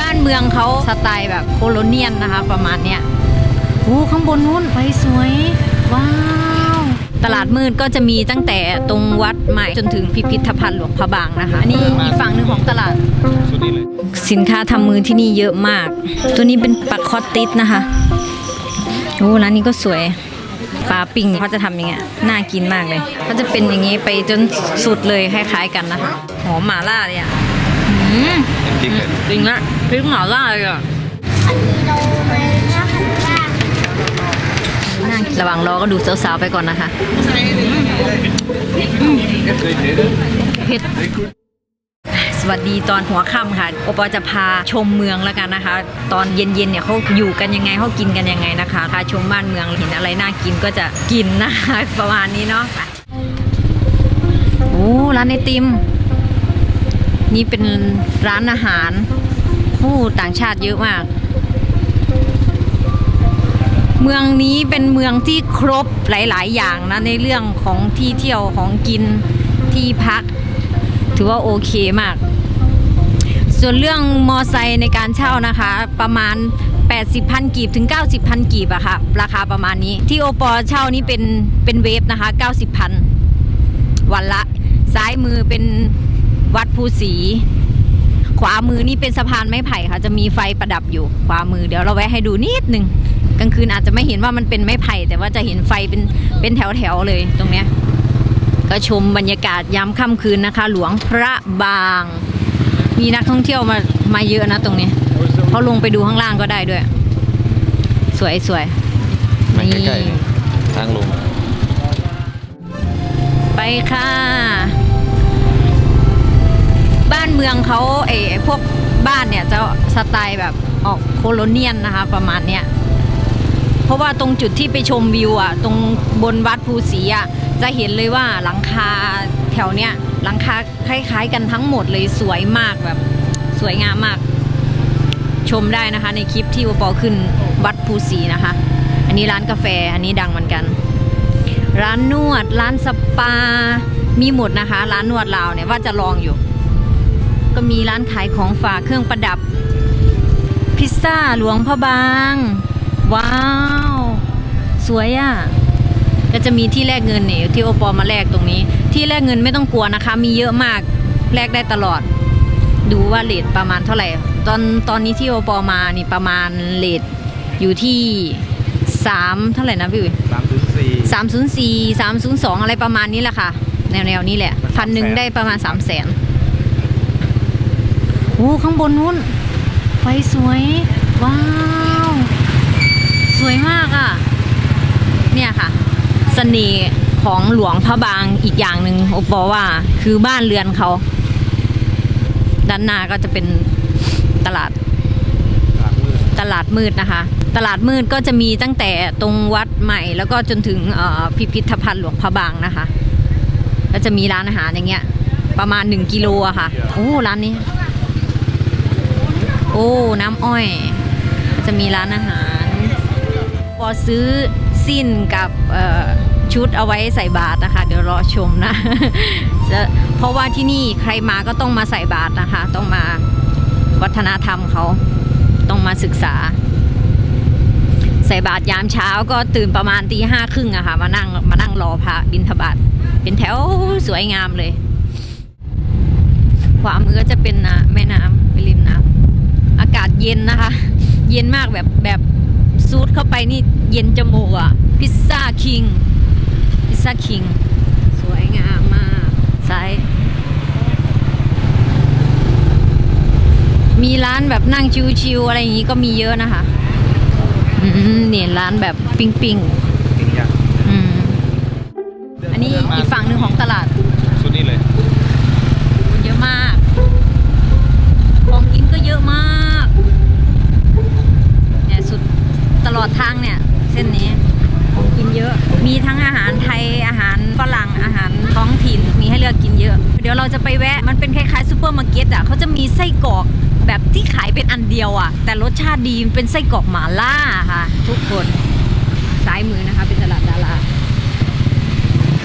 บ้านเมืองเขาสไตล์แบบโคโลเนียนนะคะ ประมาณเนี้ยโอ้ข้างบนนู้นไฟสวย ว้าว ตลาดมืดก็จะมีตั้งแต่ตรงวัดใหม่จนถึงพิพิธภัณฑ์หลวงพระบางนะคะอันนี้อีกฝั่งหนึ่งของตลาด สินค้าทำมือที่นี่เยอะมาก ตัวนี้เป็นปลาคอตติสนะคะโอ้ร้านนี้ก็สวยปลาปิ้งเขาจะทำอย่างเงี้ยน่ากินมากเลยเขาจะเป็นอย่างงี้ไปจนสุดเลยคล้ายๆกันนะคะหอมหม่าล่าเลยอะ อืมจริงเลยจริงละพริกหม่าล่าเลยอะอันนี้เราไม่น่าขันยากน่ากินระหว่างรอก็ดูสาวๆไปก่อนนะคะเคยเห็นเผ็ดสวัสดีตอนหัวค่ำค่ะโอปอจะพาชมเมืองแล้วกันนะคะ ตอนเย็นๆเนี่ยเขาอยู่กันยังไงเขากินกันยังไงนะคะพาชมบ้านเมืองเห็นอะไรน่ากินก็จะกินนะคะประมาณนี้เนาะไปโอ้ร้านไอติม นี่เป็นร้านอาหารโอ้ต่างชาติเยอะมาก เมืองนี้เป็นเมืองที่ครบหลาย ๆ อย่างนะ ในเรื่องของที่เที่ยวของกินที่พัก ถือว่าโอเคมาก ส่วนเรื่องมอไซค์ในการเช่านะคะ ประมาณ 80พันกีบถึง 90พันกีบอะค่ะ ราคาประมาณนี้ ที่โอปอเช่านี่เป็นเป็นเวฟนะคะ 90พันวันละ ซ้ายมือเป็น วัดภูสี ขวามือนี่เป็นสะพานไม้ไผ่ค่ะ จะมีไฟประดับอยู่ขวามือเดี๋ยวเราแวะให้ดูนิดหนึ่งกลางคืนอาจจะไม่เห็นว่ามันเป็นไม้ไผ่ แต่ว่าจะเห็นไฟเป็นเป็นแถวๆเลยตรงเนี้ยก็ชมบรรยากาศยามค่ำคืนนะคะ หลวงพระบาง มีนักท่องเที่ยวมามาเยอะนะตรงนี้เขาลงไปดูข้างล่างก็ได้ด้วย สวยสวยมาใกล้ๆนี่ทางลงไปค่ะบ้าน เมืองเขาเออพวกบ้านเนี่ยจะสไตล์แบบออกโคโลเนียนนะคะ ประมาณเนี้ยเพราะว่าตรงจุดที่ไปชมวิวอะตรงบนวัดภูสีอะจะเห็นเลยว่าหลังคาแถวเนี้ยหลังคาคล้าย ๆ กันทั้งหมดเลยสวยมากแบบสวยงามมาก ชมได้นะคะ ในคลิปที่โอปอขึ้นวัดภูสีนะคะ อันนี้ร้านกาแฟอันนี้ดังเหมือนกัน ร้านนวด ร้านสปา มีหมดนะคะ ร้านนวดลาวเนี่ยว่าจะลองอยู่ ก็มีร้านขายของฝากเครื่องประดับ พิซซ่าหลวงพระบาง ว้าว สวยอะ่ะก็จะมีที่แลกเงินเนี่ยที่โอปอมาแลกตรงนี้ ที่แลกเงินไม่ต้องกลัวนะคะ มีเยอะมากแลกได้ตลอด ดูว่าเลทประมาณเท่าไหร่ ตอนตอนนี้ที่โอปอมานี่ประมาณเลทอยู่ที่สามเท่าไหร่นะพี่อุ๋ยสามถึงสี่สามศูนย์สี่สามศูนย์สองอะไรประมาณนี้แหละค่ะ แนวแนวๆนี้แหละพันหนึ่งได้ประมาณสามแสน โอ้ข้างบนนู้น ไฟสวย ว้าว สวยมากอะ่ะ เนี่ยค่ะสเสน่ห์ของหลวงพระบางอีกอย่างหนึ่งโอปอว่าคือบ้านเรือนเขา ด้านหน้าก็จะเป็นตลาดตลาดมืดนะคะ ตลาดมืดก็จะมีตั้งแต่ตรงวัดใหม่ แล้วก็จนถึงพิพิธภัณฑ์หลวงพระบางนะคะ ก็จะมีร้านอาหารอย่างเงี้ย ประมาณ 1 กิโลอะค่ะ โอ้ ร้านนี้ โอ้ น้ำอ้อย จะมีร้านอาหารพอซื้อสิ้นกับชุดเอาไว้ใส่บาตรนะคะ เดี๋ยวรอชมนะจะเพราะว่าที่นี่ใครมาก็ต้องมาใส่บาตรนะคะ ต้องมาวัฒนธรรมเขาต้องมาศึกษา ใส่บาตรยามเช้าก็ตื่นประมาณตีห้าครึ่งอะค่ะมานั่งมานั่งรอพระบิณฑบาตเป็นแถวสวยงามเลย ขวามือก็จะเป็นนะแม่น้ำไปริมน้ำ อากาศเย็นนะคะ เย็นมากแบบแบบซูดเข้าไปนี่เย็นจมูกอะพิซซ่าคิง พิซซ่าคิง สวยงามมากซ้ายมีร้านแบบนั่งชิวๆอะไรอย่างนี้ก็มีเยอะนะคะอืมเนี่ยร้านแบบปิ้งปิงจริงอย่างๆอืมอันนี้อีกฝั่งหนึ่งของตลาด ชุดนี้เลย คนเยอะมาก ของกินก็เยอะมาก เนี่ยสุดตลอดทางเนี่ย เส้นนี้ของกินเยอะ มีทั้งอาหารไทยอาหารฝรั่งอาหารท้องถิ่นมีให้เลือกกินเยอะ เดี๋ยวเราจะไปแวะมันเป็นคล้ายๆซูเปอร์มาร์เก็ตอะเขาจะมีไส้กรอกแบบที่ขายเป็นอันเดียวอะ แต่รสชาติดีเป็นไส้กรอกหมาล่าค่ะ ทุกคนซ้ายมือนะคะ เป็นตลาดดารา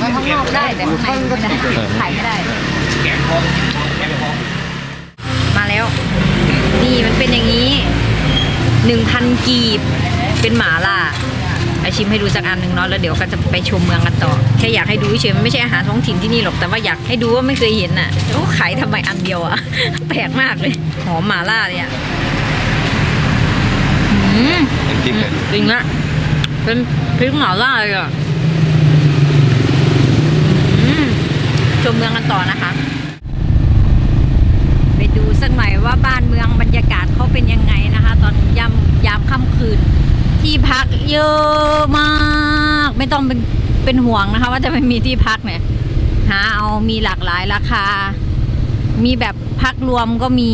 มาข้างนอกได้แต่ข้างในไม่ได้ขายไม่ได้มาแล้ว นี่1,000กีบเป็นหมาล่า ไปชิมให้ดูสักอันหนึ่งเนาะแล้วเดี๋ยวก็จะไปชมเมืองกันต่อ แค่อยากให้ดูเฉยๆมันไม่ใช่อาหารท้องถิ่นที่นี่หรอกแต่ว่าอยากให้ดูว่าไม่เคยเห็นอะโอ้ขายทำไมอันเดียวอะแปลกมากเลยหอมหมาล่าเลยอะอืมเป็นพริกเลยจริงละเป็นพริกหมาล่าเลยอะอืมชมเมืองกันต่อนะคะไปดูสักหน่อยว่าบ้านเมืองบรรยากาศเขาเป็นยังไงนะคะ ตอนยามยามค่ำคืน ที่ พักเยอะมาก ไม่ต้องเป็นเป็นห่วงนะคะ ว่าจะไม่มีที่พักเนี่ยหาเอามีหลากหลายราคา มีแบบพักรวมก็มี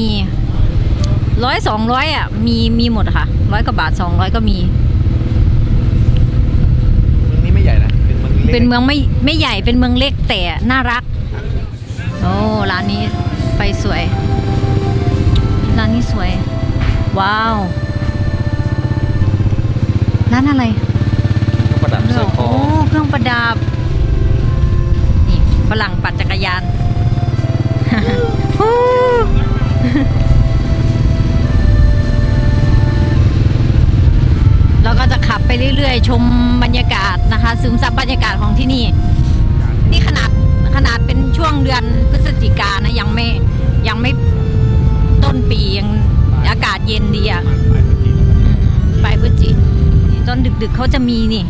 ร้อยสองร้อยอะ มีมีหมดอะค่ะร้อยกว่าบาทสองร้อยก็มี เมืองนี้ไม่ใหญ่นะ เป็นเมืองเล็กเป็นเมืองไม่ไม่ใหญ่เป็นเมืองเล็กแต่น่ารัก โอ้ร้านนี้ไฟสวย ร้านนี้สวย ว้าว ร้านอะไรก็ประดับเสื้อคอโอ้เครื่องประดับ นี่ฝรั่งปั่นจักรยานฮู้เราก็จะขับไปเรื่อยๆ ชมบรรยากาศนะคะ ซึมซับบรรยากาศของที่นี่ นี่ขนาดขนาดเป็นช่วงเดือนพฤศจิกานะยังไม่ยังไม่ต้นปียังอากาศเย็นดีอะอืมปลายพฤศจินี่ ตอนดึกๆเขาจะมีนี่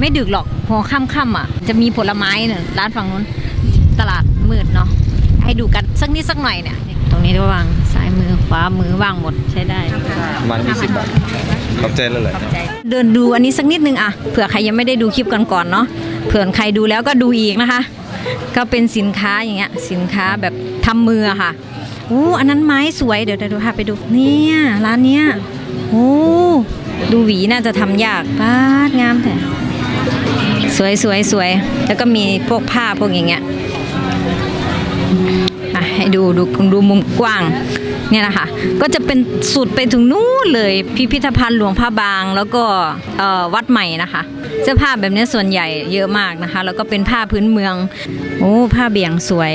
ไม่ดึกหรอกหัวค่ำๆอะ จะมีผลไม้เนี่ยร้านฝั่งนู้นตลาดมืดเนาะให้ดูกันสักนิดสักหน่อยเนี่ย ตรงนี้ระวางซ้ายมือขวามือว่างหมดใช้ได้ประมาณยี่สิบบาทขอบใจเลยแหละเดินดูอันนี้สักนิดนึงอะเผื่อใครยังไม่ได้ดูคลิปก่อนๆเนาะเผื่อใครดูแล้วก็ดูอีกนะคะ ก็เป็นสินค้าอย่างเงี้ยสินค้าแบบทำมืออะค่ะอู้อันนั้นไม้สวยเดี๋ยวเดี๋ยวดูพาไปดูเนี่ยร้านเนี้ยโอ้ ดูหวีน่าจะทำยากปาดงามแต่สวยสวยสวยแล้วก็มีพวกผ้าพวกอย่างเงี้ยให้ดูดูดูมุมกว้างเนี่ยนะคะก็จะเป็นสุดไปถึงนู้นเลยพิพิธภัณฑ์หลวงพระบาง แล้วก็วัดใหม่นะคะ เสื้อผ้าแบบนี้ส่วนใหญ่เยอะมากนะคะ แล้วก็เป็นผ้าพื้นเมืองโอ้ผ้าเบี่ยงสวย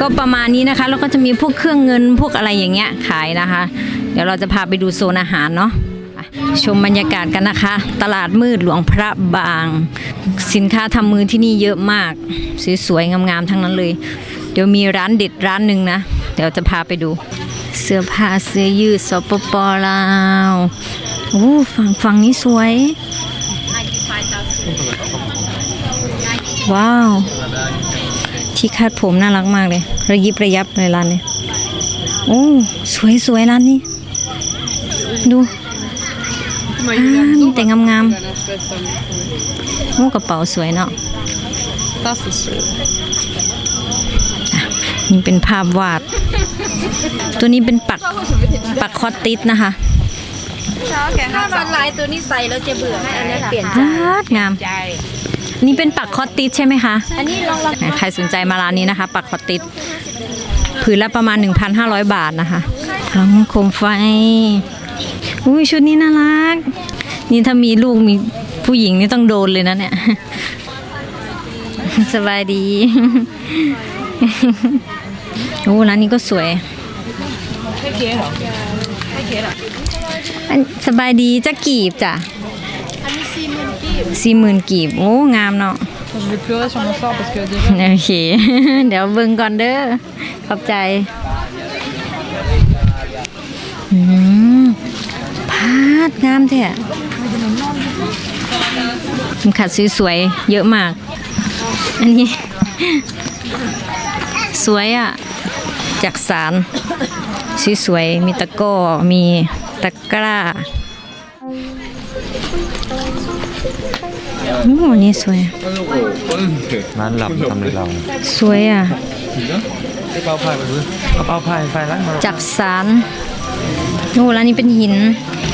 ก็ประมาณนี้นะคะแล้วก็จะมีพวกเครื่องเงินพวกอะไรอย่างเงี้ยขายนะคะ เดี๋ยวเราจะพาไปดูโซนอาหารเนาะชมบรรยากาศกันนะคะ ตลาดมืดหลวงพระบาง สินค้าทำมือที่นี่เยอะมาก สวยๆงามๆทั้งนั้นเลย เดี๋ยวมีร้านเด็ดร้านหนึ่งนะ เดี๋ยวจะพาไปดู เสื้อผ้าเสื้อยืดสปปลาวโอ้ฝั่งฝั่งนี้สวย ว้าว ที่คาดผมน่ารักมากเลย ระยิบระยับเลยร้านนี้โอ้สวยสวยร้านนี้ ดูอ่ามีแต่งามๆโอ้กระเป๋าสวยเนาะนี่เป็นภาพวาด ตัวนี้เป็นปักปักคอตติสนะคะถ้ามันลายตัวนี้ใส่แล้วจะเบื่อให้อันนี้เปลี่ยนวาดงามนี่เป็นปักคอตติสใช่ไหมคะ อันนี้ลองลองใครสนใจมาร้านนี้นะคะ ปักคอตติสผืนละประมาณ 1,500 บาทนะคะพร้อมโคมไฟ อุ้ยชุดนี้น่ารัก นี่ถ้ามีลูกมีผู้หญิงนี่ต้องโดนเลยนะเนี่ย สบายดีโอ้ร้านนี้ก็สวยอันสบายดีจะกีบจ้ะอันนี้สี่หมื่นกีบสี่หมื่นกีบ โอ้ งามเนาะ Je vais pleurer sur mon sort parce que déjà โอเค เดี๋ยวเบิ่งก่อนเด้อ ขอบใจ อืม พาดงามแท้เข็มขัดสวยๆเยอะมาก อันนี้ สวยอะ จากสารสวยๆมีตะกร้อมีตะกร้าโอ้อันนี่สวย ร้านหลับทำเลยเราสวยอะ กระเป๋าพายไปด้วยกระเป๋าพายไฟร้านมาจากสาร โอ้ร้านนี้เป็นหิน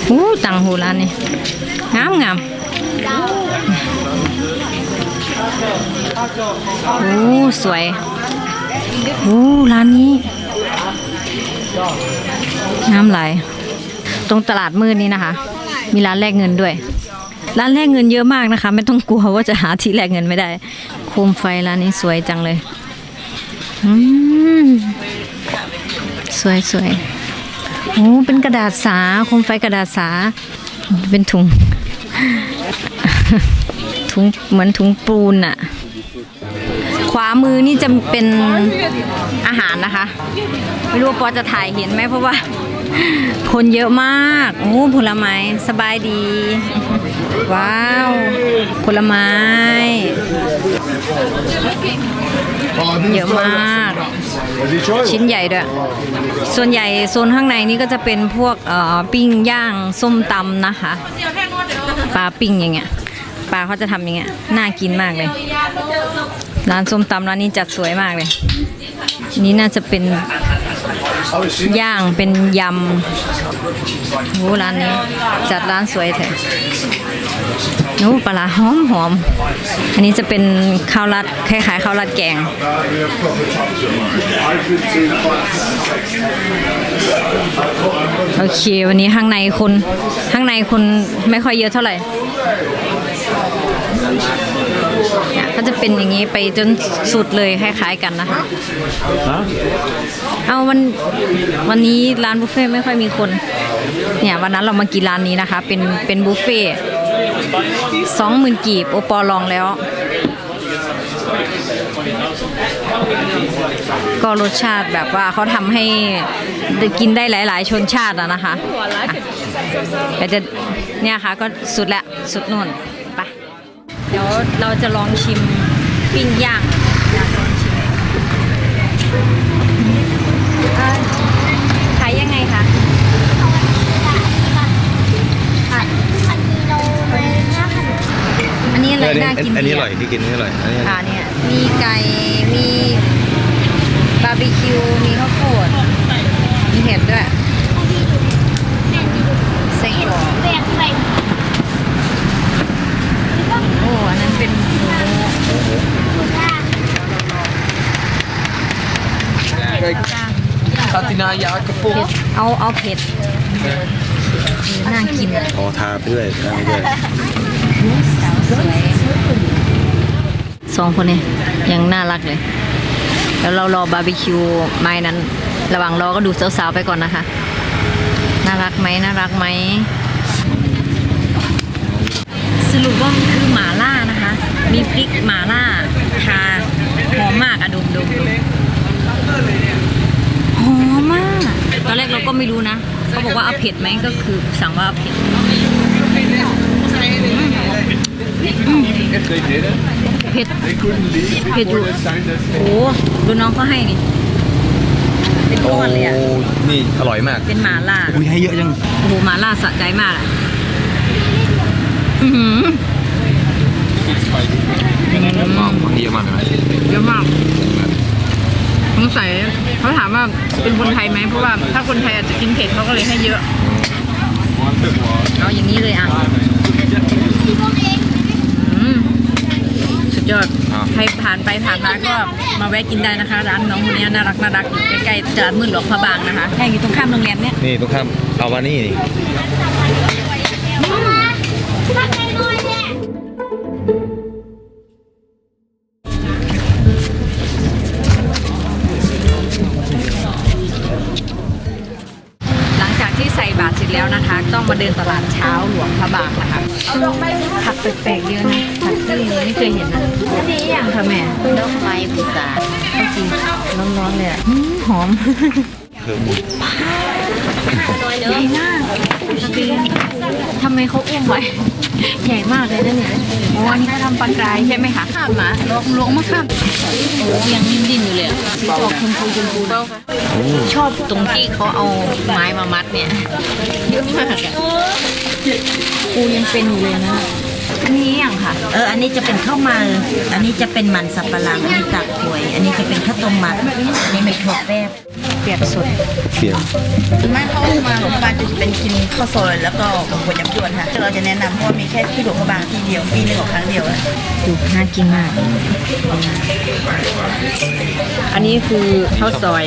โอ้ต่างหูร้านนี้งามงามโอ้สวยโอ้ร้านนี้งามหลตรงตลาดมืดนี้นะคะ มีร้านแลกเงินด้วย ร้านแลกเงินเยอะมากนะคะ ไม่ต้องกลัวว่าจะหาที่แลกเงินไม่ได้โคมไฟร้านนี้สวยจังเลย อืม สวยสวย โอ้เป็นกระดาษสาโคมไฟกระดาษสา เป็นถุง ถุงเหมือนถุงปูนอะขวามือนี่จะเป็นอาหารนะคะ ไม่รู้ว่าปอจะถ่ายเห็นไหมเพราะว่า คนเยอะมากโอ้ผลไม้สบายดี ว้าว ผลไม้เยอะมาก ชิ้นใหญ่ด้วย ส่วนใหญ่โซนข้างในนี้ก็จะเป็นพวกปิ้งย่างส้มตำนะคะ ปลาปิ้งอย่างเงี้ย ปลาเขาจะทำอย่างเงี้ย น่ากินมากเลย ร้านส้มตำร้านนี้จัดสวยมากเลย นี่น่าจะเป็นย่างเป็นยำโอ้ร้านนี้ จัดร้านสวยแท้ โอ้ปลาร้าหอมหอม อันนี้จะเป็นข้าวรัดคล้ายๆข้าวรัดแกง โอเค วันนี้ข้างในคนข้างในคนไม่ค่อยเยอะเท่าไหร่เนี่ยก็จะเป็นอย่างนี้ไปจนสุดเลยคล้ายๆกันนะคะเอาวันวันนี้ร้านบุฟเฟ่ต์ไม่ค่อยมีคน เนี่ยวันนั้นเรามากินร้านนี้นะคะ เป็นเป็นบุฟเฟ่ สองหมื่นกีบโอปอลองแล้ว ก็รสชาติแบบว่าเขาทำให้กินได้หลาย ๆ ชนชาติอะนะคะแต่จะเนี่ยค่ะก็สุดละสุดนู่นไปเดี๋ยวเราจะลองชิมปิ้งย่างอยากลองชิมเอ่อขายยังไงคะอั นนี้อะไรน่ากินอันนี้อดีะร่อยที่กินนี่อร่อยอันนี้ค่ะเนี่ยมีไก่มีบาร์บีคิวมีข้าวโพดมีเห็ดด้วยไส้กรอกโอ้อันนั้นเป็นหมูคาตินายากระปุกเผ็ดเอาเอาเผ็ดเออน่ากินอะอ๋อทาไปด้วยทาไปด้วยสาวสวย สองคนนี้ยังน่ารักเลย แล้วเรารอบาร์บีคิวไม้นั้น ระหว่างรอก็ดูสาวๆไปก่อนนะคะ น่ารักไหมน่ารักไหม สรุปว่ามันคือหมาล่านะคะ มีพริกหมาล่าทาหอมมากอะดมดมดมหอมมาก ตอนแรกเราก็ไม่รู้นะเขาบอกว่าเอาเผ็ดไหมก็คือสั่งว่าเอาเผ็ด เผ็ดเผ็ดอยู่โอ้ดูน้องเขาให้นี่เป็นก้อนเลยอะโอ้นี่อร่อยมาก เป็นหมาล่าอุ้ยให้เยอะจังโอ้โหหมาล่าสะใจมากอะอือหือมองให้เยอะมากเลยนะเยอะมากสงสัยเขาถามว่าเป็นคนไทยไหมเพราะว่าถ้าคนไทยอาจจะกินเผ็ดเขาก็เลยให้เยอะเอาอย่างนี้เลยอะอืม สุดยอดใครผ่านไปผ่านมาก็มาแวะกินได้นะคะ ร้านน้องคนนี้น่ารักน่ารักอยู่ใกล้ๆตลาดมืดหลวงพระบางนะคะแค่อยู่ตรงข้ามโรงแรมเนี้ยนี่ตรงข้ามเอามานี่นี่หลังจากที่ใส่บาตรเสร็จแล้วนะคะ ต้องมาเดินตลาดเช้าหลวงพระบางนะคะผักแปลกๆเยอะนะผักที่ ไม่เคยเห็นนะอันนี้อย่างค่ะแม่ดอกไม้พุทราก็จริงร้อนๆเลยอะอืมหอมคือหมูใหญ่มากดีทำไมเขาอุ้มไว้ ใหญ่มากเลยนะเนี่ยโอ้อันนี้ทำปลากรายใช่ไหมคะข้ามมาลองลวงมาข้ามโอ้ยังดิ้นอยู่เลยสีออกชมพูชมพูชอบตรงที่เขาเอาไม้มามัดเนี่ยเยอะมากอะปูยังเป็นอยู่เลยนะ อันนี้อย่างค่ะ เออ อันนี้จะเป็นข้าวมันอันนี้จะเป็นมันสับปะหลังอันนี้ตากกล้วย อันนี้จะเป็นข้าวต้มมัดอันนี้ไม่ถั่วแป๊บเปียกสดเปรี้ยวไม่เข้ามาหลวงพระบางจะเป็นกินข้าวซอยแล้วก็ก๋วยจับยวนค่ะเราจะแนะนำเพราะว่ามีแค่ที่หลวงพระบางที่เดียวปีหนึงออกครั้งเดียวอะดูน่ากินมาก อันนี้คือข้าวซอย